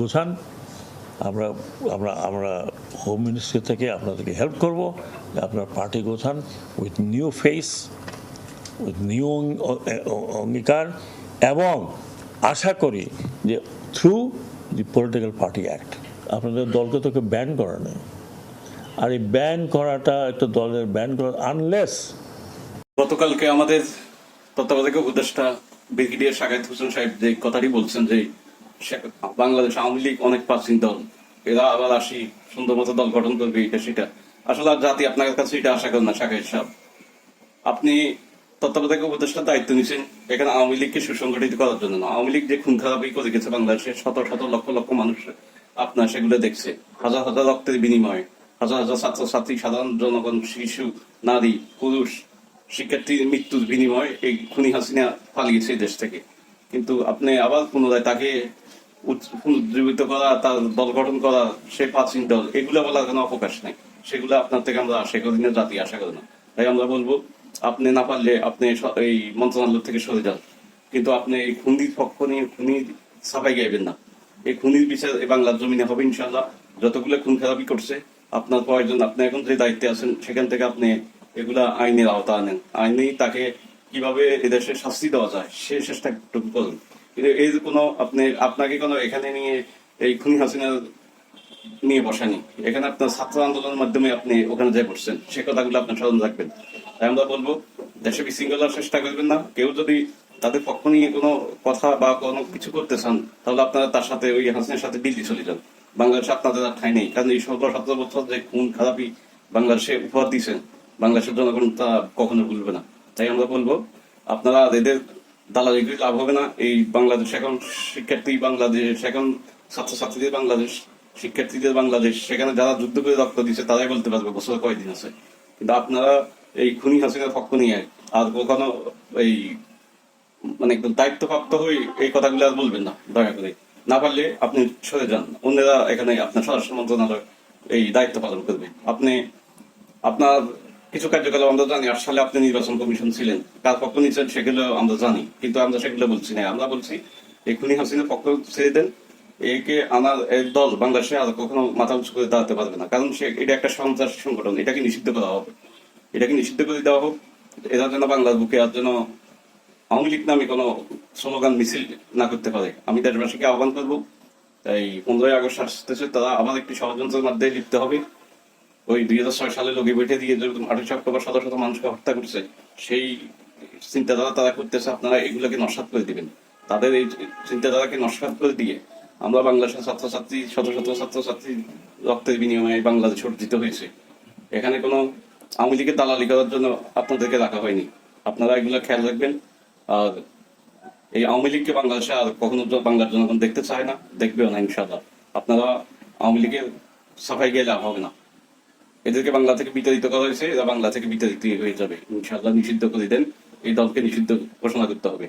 গোছান আমরা আমরা আমরা হোম মিনিস্ট্রি থেকে আপনাদেরকে হেল্প করব। আপনার party গোছান with new face with new অঙ্গীকার এবং আশা করি যে through the political party act আপনাদের দলকে তোকে ব্যান করা নেই। আর এই ব্যান করাটা একটা দলের ব্যান করা আনলেস গতকালকে আমাদের তত্ত্বাবধায়ক উপদেষ্টা ব্রিগেডিয়ার শাকাত হোসেন সাহেব যে কথাটি বলছেন যে বাংলাদেশ আওয়ামী লীগ অনেক প্রাচীন দল। এরা আবার আসি, সুন্দর মতো দল গঠন করবে, এটা সেটা। আসলে আর জাতি আপনার কাছে এটা আশা করেন না শাকাত সাহেব আপনি তত্ত্বাবধায়ক উপদেষ্টার দায়িত্ব নিয়েছেন এখানে আওয়ামী লীগকে সুসংগঠিত করার জন্য আওয়ামী লীগ যে খুন খারাপই করে গেছে বাংলাদেশের শত শত লক্ষ লক্ষ মানুষ, আপনার সেগুলো দেখছে। হাজার হাজার রক্তের বিনিময়ে, হাজার হাজার ছাত্র ছাত্রী সাধারণ জনগণ, শিশু, নারী, পুরুষ, শিক্ষার্থীর মৃত্যুর বিনিময়ে এই খুনি হাসিনা পালিয়েছে দেশ থেকে। কিন্তু আপনি আবার পুনরায় তাকে পুনরুজ্জীবিত করা, তার দল গঠন করা, সে প্রাচীন দল, এগুলো বলার কোনো অবকাশ নেই। সেগুলো আপনার থেকে আমরা আশা করি না, জাতি আশা করি না। তাই আমরা বলব, আপনি না পারলে আপনি এই মন্ত্রণালয় থেকে সরে যান। কিন্তু আপনি এই খুনির পক্ষ নিয়ে, খুনি সাফাই গাইবেন না। এই খুনির বিচার এই বাংলার জমিনে হবে ইনশাল্লাহ যতগুলো খুন খারাপি করছে, আপনার প্রয়োজন আপনি এখন যে দায়িত্বে আছেন, সেখান থেকে আপনি এগুলা আইনের আওতা আনেন। আইনেই তাকে কীভাবে এদেশে শাস্তি দেওয়া যায়, সে চেষ্টা করুন। এই যে কোনো আপনি, আপনাকে কোনো এখানে নিয়ে এই খুনি হাসিনা নিয়ে বসানি এখানে আপনার ছাত্র আন্দোলনের মাধ্যমে আপনি ওখানে যাই বসছেন। সে কথাগুলো আপনার স্মরণ রাখবেন। তাই আমরা বলব, দেশে বিশৃঙ্খলার চেষ্টা করবেন না। কেউ যদি তাদের পক্ষ নিয়ে কোনো কথা বা কোনো কিছু করতে চান, তাহলে আপনারা তার সাথে ওই হাসিনের সাথে দিল্লি চলে যান। বাংলাদেশে আপনাদের আর ঠাই নেই। কারণ এই ষোলো সতেরো বছর যে খুন খারাপি বাংলাদেশে উপহার দিয়েছেন বাংলাদেশের জনগণ তা কখনো ভুলবে না। তাই আমরা বলব, আপনারা এদের দালালি করে লাভ হবে না। এই বাংলাদেশ এখন শিক্ষার্থী, বাংলাদেশ এখন ছাত্রছাত্রীদের বাংলাদেশ, শিক্ষার্থীদের বাংলাদেশ, সেখানে যারা যুদ্ধ করে রক্ত দিচ্ছে তারাই বলতে পারবে, বছর কয়দিন আছে। কিন্তু আপনারা এই খুনি হাসিনার পক্ষ নিয়ে আর কখনো এই মানে একদম দায়িত্বপ্রাপ্ত হয়ে এই কথাগুলো আর বলবেন না, দয়া করে। না পারলে আপনি সরে যান। অন্যরা এখানে আপনার স্বরাষ্ট্র মন্ত্রণালয় এই দায়িত্ব পালন করবে। আপনি, আপনার কিছু কার্যকলাপ আমরা জানি, আট সালে আপনি নির্বাচন কমিশন ছিলেন, কার পক্ষ নিচ্ছেন সেগুলো আমরা জানি, কিন্তু আমরা সেগুলো বলছি না। আমরা বলছি এই খুনি হাসিনার পক্ষ ছেড়ে দেন, একে আনার দল বাংলাদেশে আর কখনো মাথা উঁচু করে দাঁড়াতে পারবে না। কারণ সে, এটা একটা সন্ত্রাস সংগঠন এটাকে নিষিদ্ধ করা হবে? এটাকে নিষিদ্ধ করে দেওয়া হোক? এরা যেন বাংলার বুকে আর যেন আওয়ামী লীগ নামে কোনো স্লোগান, মিছিল না করতে পারে। আমি দেশবাসীকে আহ্বান করব, এই পনেরোই আগস্ট আসতেছে, তারা আবার একটি ষড়যন্ত্রের মধ্যে লিপ্ত হবে। ওই দুই হাজার ছয় সালে লোকে বেটে দিয়ে যেরকম আঠাশ অক্টোবর শত শত মানুষকে হত্যা করছে, সেই চিন্তাধারা তারা করতেছে, আপনারা এগুলোকে নস্বাত করে দিবেন। তাদের এই চিন্তাধারাকে নস্বাত করে দিয়ে আমরা বাংলাদেশের ছাত্রছাত্রী, শত শত ছাত্রছাত্রী রক্তের বিনিময়ে বাংলাদেশ অর্জিত হয়েছে। এখানে কোনো আওয়ামী লীগের দালালি করার জন্য আপনাদেরকে রাখা হয়নি। আপনারা এগুলো খেয়াল রাখবেন। আর এই আওয়ামী লীগকে বাংলাদেশে আর কখনো বাংলার জনগণ দেখতে চায় না, দেখবেও না ইনশাল্লাহ আপনারা আওয়ামী লীগের সাফাই গেলে হবে না। এদেরকে বাংলা থেকে বিতাড়িত করা হয়েছে, এরা বাংলা থেকে বিতাড়িত হয়ে যাবে। ইনশাল্লাহ নিষিদ্ধ করে দেন। এই দলকে নিষিদ্ধ ঘোষণা করতে হবে।